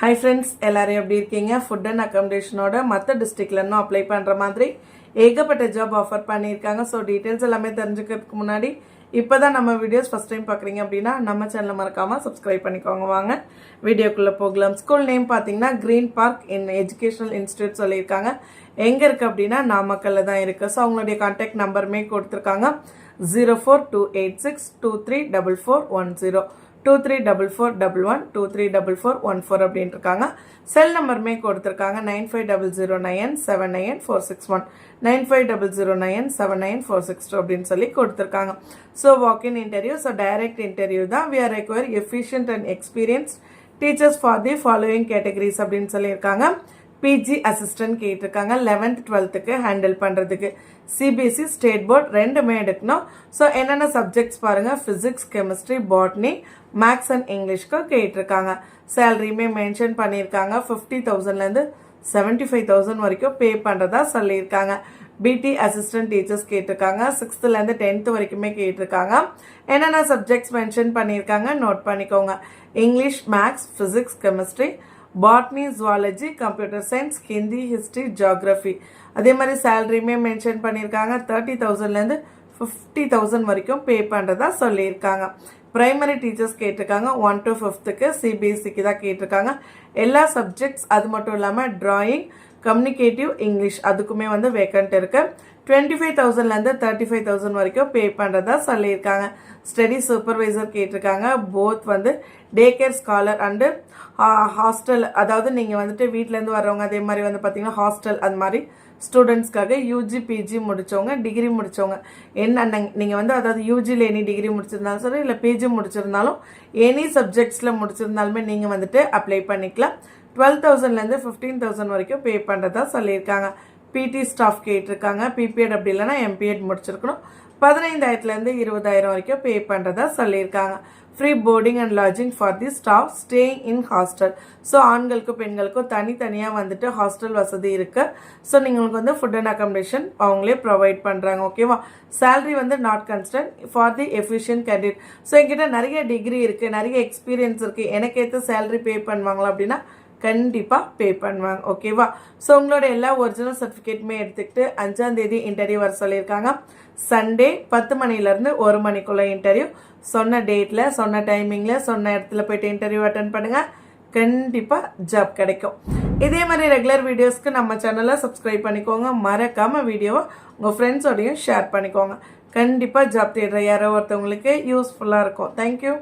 Hi friends எல்லாரும் எப்படி இருக்கீங்க? ஃபுட் அண்ட் அக்காமடேஷனோட மற்ற டிஸ்ட்ரிக்ட்ல இன்னும் அப்ளை பண்ணுற மாதிரி ஏகப்பட்ட ஜாப் ஆஃபர் பண்ணியிருக்காங்க. ஸோ டீட்டெயில்ஸ் எல்லாமே தெரிஞ்சுக்கிறதுக்கு முன்னாடி இப்போ தான் நம்ம வீடியோஸ் ஃபஸ்ட் டைம் பார்க்குறீங்க அப்படின்னா நம்ம சேனலை மறக்காமல் சப்ஸ்கிரைப் பண்ணிக்கோங்க வாங்க. வீடியோக்குள்ளே போகலாம். ஸ்கூல் நேம் பார்த்தீங்கன்னா green park in educational institute சொல்லியிருக்காங்க. எங்கே இருக்குது அப்படின்னா நாமக்கல்ல தான் இருக்குது ஸோ அவங்களுடைய கான்டாக்ட் நம்பருமே கொடுத்துருக்காங்க. Zero four two eight six two three double four one zero two three double four double one two three double four one four அப்படின்ட்டு இருக்காங்க செல் நம்பருமே கொடுத்துருக்காங்க. Nine five double zero nine seven nine four six one nine five double zero nine seven nine four six two அப்படின்னு சொல்லி கொடுத்துருக்காங்க. So walk in interview so direct interview தான். We are require efficient and experience teachers for the following categories அப்படின்னு சொல்லியிருக்காங்க. PG assistant கேட்டிருக்காங்க. Eleventh டுவெல்த்துக்கு handle பண்ணுறதுக்கு CBSE state board ரெண்டுமே எடுக்கணும். ஸோ என்னென்ன சப்ஜெக்ட்ஸ் பாருங்கள் physics chemistry botany maths and இங்கிலீஷ்க்கு கேட்டிருக்காங்க. சேலரியுமே மென்ஷன் பண்ணியிருக்காங்க. ஃபிஃப்டி தௌசண்ட்லேருந்து செவன்ட்டி ஃபைவ் தௌசண்ட் வரைக்கும் பே பண்ணுறதா சொல்லியிருக்காங்க. பிடி அசிஸ்டன்ட் டீச்சர்ஸ் கேட்டிருக்காங்க. சிக்ஸ்த்துலேருந்து டென்த்து வரைக்குமே கேட்டிருக்காங்க. என்னென்ன சப்ஜெக்ட்ஸ் மென்ஷன் பண்ணியிருக்காங்க? நோட் பண்ணிக்கோங்க. English maths physics chemistry botany zoology computer science Hindi history geography அதே மாதிரி சேலரியுமே மென்ஷன் பண்ணியிருக்காங்க. தேர்ட்டி தௌசண்ட்லேருந்து ஃபிஃப்டி தௌசண்ட் வரைக்கும் பே பண்ணுறதா சொல்லியிருக்காங்க. ப்ரைமரி டீச்சர்ஸ் கேட்டிருக்காங்க. ஒன் டு ஃபிஃப்த்துக்கு சிபிஎஸ்சிக்கு தான் கேட்டிருக்காங்க. எல்லா சப்ஜெக்ட்ஸ் அது மட்டும் இல்லாமல் ட்ராயிங் கம்யூனிகேட்டிவ் இங்கிலீஷ் அதுக்குமே வந்து வேக்கண்ட் இருக்கு. டுவெண்ட்டி ஃபைவ் தௌசண்ட்லேருந்து தேர்ட்டி ஃபைவ் தௌசண்ட் வரைக்கும் பே பண்ணுறதா சொல்லியிருக்காங்க. ஸ்டடி சூப்பர்வைசர் கேட்டிருக்காங்க. போத் வந்து day care scholar and hostel அதாவது நீங்கள் வந்துட்டு வீட்டிலேருந்து வர்றவங்க அதே மாதிரி வந்து பார்த்தீங்கன்னா ஹாஸ்டல் அது மாதிரி ஸ்டூடெண்ட்ஸ்க்காக யூஜி பிஜி முடித்தவங்க டிகிரி முடித்தவங்க என்ன நீங்கள் வந்து அதாவது யூஜியில் எனி டிகிரி முடிச்சிருந்தாலும் சரி இல்லை பிஜி முடிச்சிருந்தாலும் எனி சப்ஜெக்ட்ஸில் முடிச்சிருந்தாலுமே நீங்கள் வந்துட்டு அப்ளை பண்ணிக்கலாம். டுவெல் தௌசண்ட்லேருந்து ஃபிஃப்டீன் தௌசண்ட் வரைக்கும் பே பண்ணுறதா சொல்லியிருக்காங்க. பிடி ஸ்டாஃப் கேட்டிருக்காங்க. பிபிஎட் அப்படி இல்லைன்னா எம்பிஎட் முடிச்சிருக்கணும். பதினைந்தாயிரத்துலேருந்து இருபதாயிரம் வரைக்கும் பே பண்ணுறதா சொல்லியிருக்காங்க. Free boarding and lodging for the staff staying in hostel so ஆண்களுக்கும் பெண்களுக்கும் தனித்தனியாக வந்துட்டு ஹாஸ்டல் வசதி இருக்குது ஸோ நீங்களுக்கு வந்து ஃபுட் அண்ட் அக்காமடேஷன் அவங்களே ப்ரொவைட் பண்ணுறாங்க ஓகேவா சேலரி வந்து not constant for the efficient candidate so என்கிட்ட நிறைய டிகிரி இருக்குது நிறைய எக்ஸ்பீரியன்ஸ் இருக்குது எனக்கு ஏற்ற சேலரி பே பண்ணுவாங்களா அப்படின்னா கண்டிப்பாக பே பண்ணுவாங்க ஓகேவா ஸோ உங்களோட எல்லா ஒரிஜினல் சர்டிஃபிகேட்டுமே எடுத்துக்கிட்டு அஞ்சாம் தேதி இன்டர்வியூ வர சொல்லியிருக்காங்க. சண்டே பத்து மணிலேருந்து ஒரு மணிக்குள்ளே இன்டர்வியூ சொன்ன டேட்டில் சொன்ன டைமிங்கில் சொன்ன இடத்துல போயிட்டு இன்டர்வியூ அட்டன் பண்ணுங்கள் கண்டிப்பாக ஜாப் கிடைக்கும். இதே மாதிரி ரெகுலர் வீடியோஸ்க்கு நம்ம சேனலை சப்ஸ்கிரைப் பண்ணிக்கோங்க. மறக்காமல் வீடியோவை உங்கள் ஃப்ரெண்ட்ஸோடையும் ஷேர் பண்ணிக்கோங்க. கண்டிப்பாக ஜாப் தேடுற யாரோ ஒருத்தவங்களுக்கு யூஸ்ஃபுல்லாக இருக்கும். தேங்க்யூ